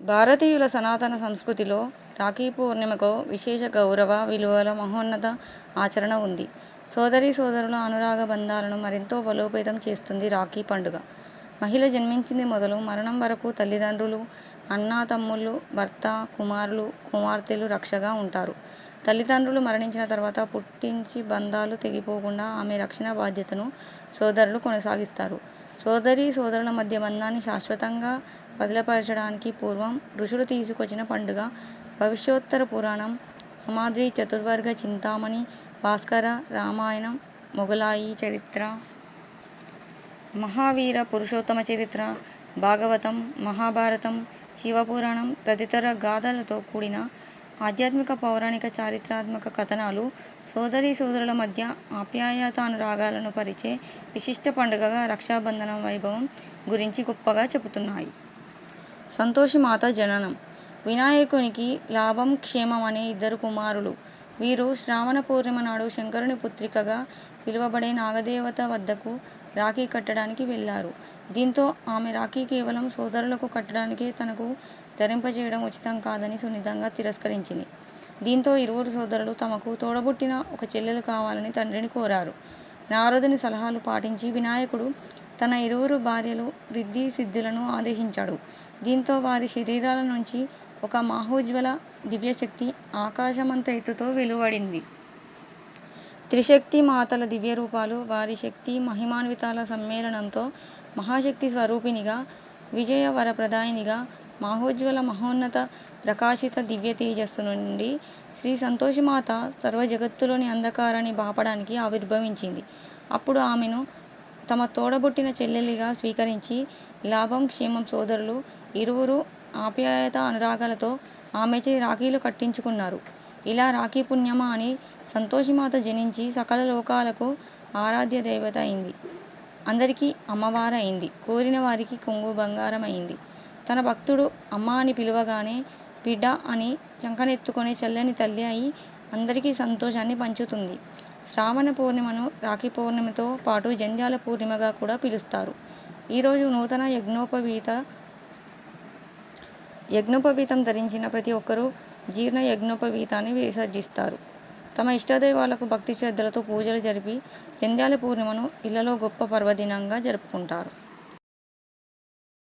భారతీయుల సనాతన సంస్కృతిలో రాఖీ పూర్ణిమకు విశేష గౌరవ, విలువల మహోన్నత ఆచరణ ఉంది. సోదరీసోదరుల అనురాగ బంధాలను మరింతో బలోపేతం చేస్తుంది రాఖీ పండుగ. మహిళ జన్మించింది మొదలు మరణం వరకు తల్లిదండ్రులు, అన్నాతమ్ముళ్ళు, భర్త, కుమారులు, కుమార్తెలు రక్షగా ఉంటారు. తల్లిదండ్రులు మరణించిన తర్వాత పుట్టించి బంధాలు తెగిపోకుండా ఆమె రక్షణ బాధ్యతను సోదరులు కొనసాగిస్తారు. సోదరీసోదరుల మధ్య బంధాన్ని శాశ్వతంగా పదిలపరచడానికి పూర్వం ఋషులు తీసుకొచ్చిన పండుగ భవిష్యోత్తర పురాణం, హమాద్రి చతుర్వర్గ చింతామణి, భాస్కర రామాయణం, మొగలాయి చరిత్ర, మహావీర పురుషోత్తమ చరిత్ర, భాగవతం, మహాభారతం, శివపురాణం తదితర గాథలతో కూడిన ఆధ్యాత్మిక, పౌరాణిక, చారిత్రాత్మక కథనాలు సోదరీసోదరుల మధ్య ఆప్యాయతానురాగాలను పరిచే విశిష్ట పండుగగా రక్షాబంధనం వైభవం గురించి గొప్పగా చెబుతున్నాయి. సంతోషిమాత జననం వినాయకునికి లాభం, క్షేమం అనే ఇద్దరు కుమారులు. వీరు శ్రావణ పూర్ణిమ నాడు శంకరుని పుత్రికగా పిలువబడే నాగదేవత వద్దకు రాఖీ కట్టడానికి వెళ్ళారు దీంతో ఆమె రాఖీ కేవలం సోదరులకు కట్టడానికే తనకు ధరింపజేయడం ఉచితం కాదని సున్నితంగా తిరస్కరించింది. దీంతో ఇరువురు సోదరులు తమకు తోడబుట్టిన ఒక చెల్లెలు కావాలని తండ్రిని కోరారు. నారదుని సలహాలు పాటించి వినాయకుడు తన ఇరువురు భార్యలు రిద్ధి సిద్ధులను ఆదేశించాడు. దీంతో వారి శరీరాల నుంచి ఒక మహోజ్వల దివ్యశక్తి ఆకాశమంత ఎత్తుతో వెలువడింది. త్రిశక్తి మాతల దివ్యరూపాలు, వారి శక్తి మహిమాన్వితాల సమ్మేళనంతో మహాశక్తి స్వరూపిణిగా, విజయ వరప్రదాయినిగా, మహోజ్వల మహోన్నత ప్రకాశిత దివ్య తేజస్సు నుండి శ్రీ సంతోషిమాత సర్వజగత్తులోని అంధకారాన్ని బాపడానికి ఆవిర్భవించింది. అప్పుడు ఆమెను తమ తోడబుట్టిన చెల్లెలిగా స్వీకరించి లాభం, క్షేమం సోదరులు ఇరువురు ఆప్యాయత అనురాగాలతో ఆమెచే రాఖీలు కట్టించుకున్నారు. ఇలా రాఖీ పుణ్యమా అని సంతోషిమాత జనించి సకల లోకాలకు ఆరాధ్య దేవత అయింది. అందరికీ అమ్మవారయింది. కోరిన వారికి కొంగు బంగారం అయింది తన భక్తుడు అమ్మ అని పిలవగానే బిడ్డ అని చంకనెత్తుకునే చల్లని తల్లి అయి అందరికీ సంతోషాన్ని పంచుతుంది. శ్రావణ పౌర్ణిమను రాఖీ పౌర్ణమితో పాటు జంధ్యాల పూర్ణిమగా కూడా పిలుస్తారు. ఈరోజు నూతన యజ్ఞోపవీత యజ్ఞోపవీతం ధరించిన ప్రతి ఒక్కరూ జీర్ణ యజ్ఞోపవీతాన్ని విసర్జిస్తారు. తమ ఇష్టదైవాలకు భక్తి శ్రద్ధలతో పూజలు జరిపి జంధ్యాల పూర్ణిమను ఇళ్ళలో గొప్ప పర్వదినంగా జరుపుకుంటారు.